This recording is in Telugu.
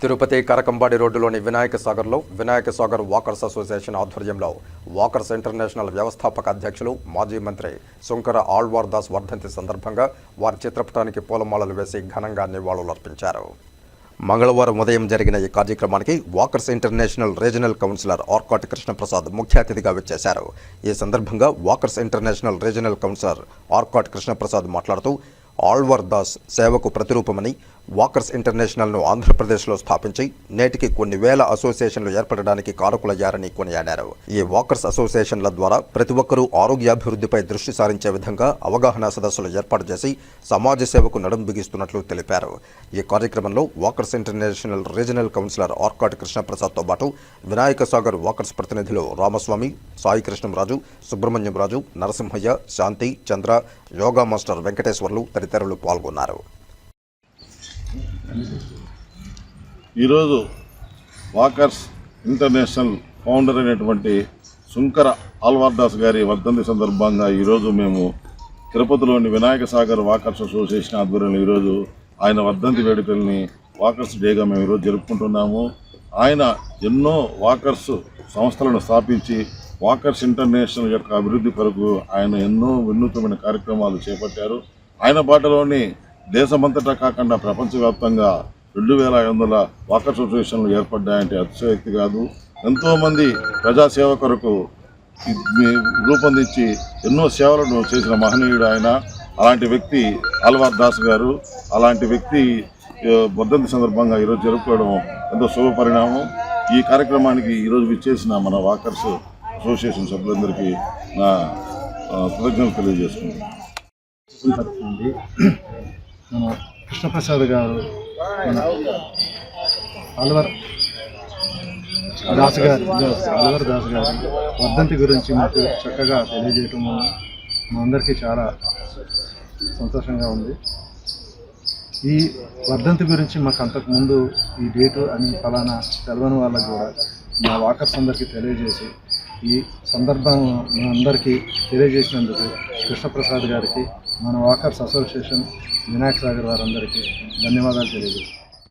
తిరుపతి కరకంబాడి రోడ్డులోని వినాయక సాగర్లో వినాయక సాగర్ వాకర్స్ అసోసియేషన్ ఆధ్వర్యంలో వాకర్స్ ఇంటర్నేషనల్ వ్యవస్థాపక అధ్యక్షులు మాజీ మంత్రి శంకర ఆళ్వార్ దాస్ వర్ధంతి సందర్భంగా వారి చిత్రపటానికి పూలమాలలు వేసి ఘనంగా నివాళులర్పించారు. మంగళవారం ఉదయం జరిగిన ఈ కార్యక్రమానికి walkers international regional councillor Arcot Krishnaprasad ముఖ్య అతిథిగా వచ్చేశారు. ఈ సందర్భంగా walkers international regional councillor Arcot Krishnaprasad మాట్లాడుతూ ఆళ్వర్ దాస్ సేవకు ప్రతిరూపమని వాకర్స్ ఇంటర్నేషనల్ను ఆంధ్రప్రదేశ్లో స్థాపించి నేటికి కొన్ని వేల అసోసియేషన్లు ఏర్పడడానికి కారకులయ్యారని కొనియాడారు. ఈ వాకర్స్ అసోసియేషన్ల ద్వారా ప్రతి ఒక్కరూ ఆరోగ్యాభివృద్ధిపై దృష్టి సారించే విధంగా అవగాహన సదస్సులు ఏర్పాటు చేసి సమాజ సేవకు నడుం బిగిస్తున్నట్లు తెలిపారు. ఈ కార్యక్రమంలో walkers international regional councillor Arcot కృష్ణప్రసాద్తో పాటు వినాయక సాగర్ వాకర్స్ ప్రతినిధులు రామస్వామి సాయి కృష్ణంరాజు సుబ్రహ్మణ్యం రాజు నరసింహయ్య శాంతి చంద్ర యోగా మాస్టర్ వెంకటేశ్వర్లు తదితరులు పాల్గొన్నారు. ఈరోజు వాకర్స్ ఇంటర్నేషనల్ ఫౌండర్ అయినటువంటి శుంకర ఆల్వార్దాస్ గారి వర్ధంతి సందర్భంగా ఈరోజు మేము తిరుపతిలోని వినాయక సాగర్ వాకర్స్ అసోసియేషన్ ఆధ్వర్యంలో ఈరోజు ఆయన వర్ధంతి వేడుకల్ని వాకర్స్ డేగా మేము ఈరోజు జరుపుకుంటున్నాము. ఆయన ఎన్నో వాకర్స్ సంస్థలను స్థాపించి వాకర్స్ ఇంటర్నేషనల్ యొక్క అభివృద్ధి కొరకు ఆయన ఎన్నో వినూత్నమైన కార్యక్రమాలు చేపట్టారు. ఆయన బాటలోని దేశమంతటా కాకుండా ప్రపంచవ్యాప్తంగా రెండు వేల ఐదు వందల వాకర్ అసోసియేషన్లు ఏర్పడ్డాయంటే అతిశయక్తి కాదు. ఎంతోమంది ప్రజాసేవ కొరకు రూపొందించి ఎన్నో సేవలను చేసిన మహనీయుడు ఆయన. అలాంటి వ్యక్తి అల్వార్ దాస్ గారు. అలాంటి వ్యక్తి ఆ, వర్ధంతి సందర్భంగా ఈరోజు జరుపుకోవడం ఎంతో శుభ పరిణామం. ఈ కార్యక్రమానికి ఈరోజు విచ్చేసిన మన వాకర్స్ అసోసియేషన్ సభ్యులందరికీ నా కృతజ్ఞతలు తెలియజేసుకుంటున్నాను. మన కృష్ణప్రసాద్ గారు మన అల్వర్ దాస్ గారు అల్వర్ దాస్ గారు వర్ధంతి గురించి మాకు చక్కగా తెలియజేయటం మా అందరికీ చాలా సంతోషంగా ఉంది. ఈ వర్ధంతి గురించి మాకు అంతకుముందు ఈ డేటు అని ఫలానా తెలవని వాళ్ళకు కూడా మా వాకర్స్ అందరికీ తెలియజేసి ఈ సందర్భం మా అందరికీ తెలియజేసినందుకు కృష్ణప్రసాద్ గారికి మన వాకర్స్ అసోసియేషన్ వినాయక సాగర్ వారందరికీ ధన్యవాదాలు తెలియజేస్తాం